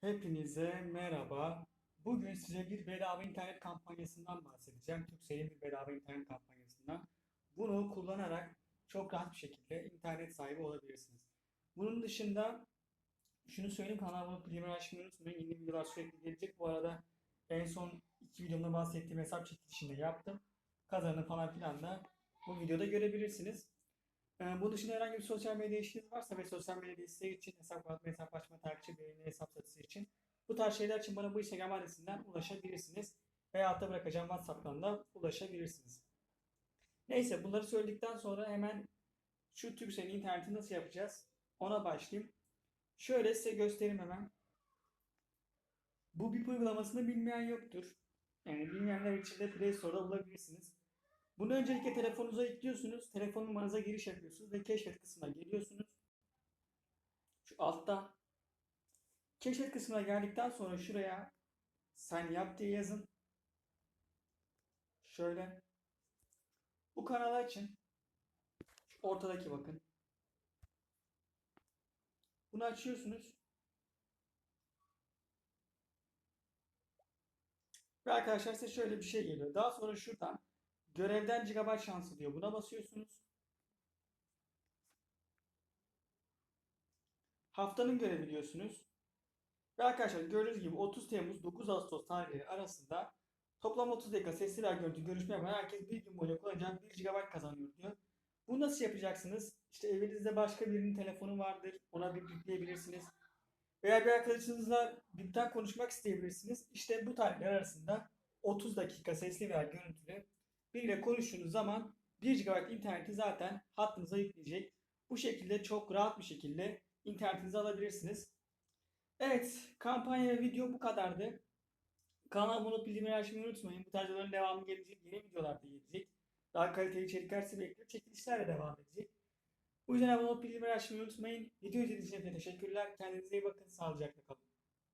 Hepinize merhaba. Bugün size bir bedava internet kampanyasından bahsedeceğim. Turkcell'in bir bedava internet kampanyasından. Bunu kullanarak çok rahat bir şekilde internet sahibi olabilirsiniz. Bunun dışında şunu söyleyeyim kanalıma bildirim açmayı unutmayın. Yeni videolar sürekli gelecek. Bu arada en son iki videomda bahsettiğim hesap çekilişini yaptım. Kazanı falan filan da bu videoda görebilirsiniz. Ee, bu dışında herhangi bir sosyal medya işiniz varsa ve sosyal medya desteği için hesap kapatma, hesap açma, takipçi, beğeni, hesap satışı için bu tarz şeyler için bana bu Instagram adresinden ulaşabilirsiniz. Veya altta bırakacağım WhatsApp'tan da ulaşabilirsiniz. Neyse bunları söyledikten sonra hemen şu Turkcell'in interneti nasıl yapacağız ona başlayayım. Şöyle size göstereyim hemen. Bu BIP uygulamasını bilmeyen yoktur. Yani bilmeyenler için de Play Store'da bulabilirsiniz. Bunu öncelikle telefonunuza yüklüyorsunuz. Telefon numaranıza giriş yapıyorsunuz ve keşfet kısmına geliyorsunuz. Şu altta keşfet kısmına geldikten sonra şuraya sign yap diye yazın. Şöyle. Bu kanalı açın. Şu ortadaki bakın. Bunu açıyorsunuz. Ve arkadaşlar size şöyle bir şey geliyor. Daha sonra şuradan görevden gigabyte şansı diyor. Buna basıyorsunuz. Haftanın görevi diyorsunuz. Ve arkadaşlar gördüğünüz gibi 30 Temmuz 9 Ağustos tarihleri arasında toplam 30 dakika sesli ve görüntü görüşme yapan herkes bir gün boyunca kullanacak 1 GB kazanıyor diyor. Bunu nasıl yapacaksınız? İşte evinizde başka birinin telefonu vardır. Ona bir yükleyebilirsiniz. Veya bir arkadaşınızla birden konuşmak isteyebilirsiniz. İşte bu tarihler arasında 30 dakika sesli veya görüntülü biriyle konuştuğunuz zaman 1 GB interneti zaten hattınıza yükleyecek. Bu şekilde çok rahat bir şekilde internetinizi alabilirsiniz. Evet, kampanya video bu kadardı. Kanala abone olup bildirimleri açmayı unutmayın. Bu tarz videoların devamı gelecek. Yeni videolar da gelecek. Daha kaliteli içerikler sizi bekliyor. Çekilişler de devam edecek. Bu yüzden abone olup bildirimleri açmayı unutmayın. Video izlediğiniz için teşekkürler. Kendinize iyi bakın. Sağlıcakla kalın.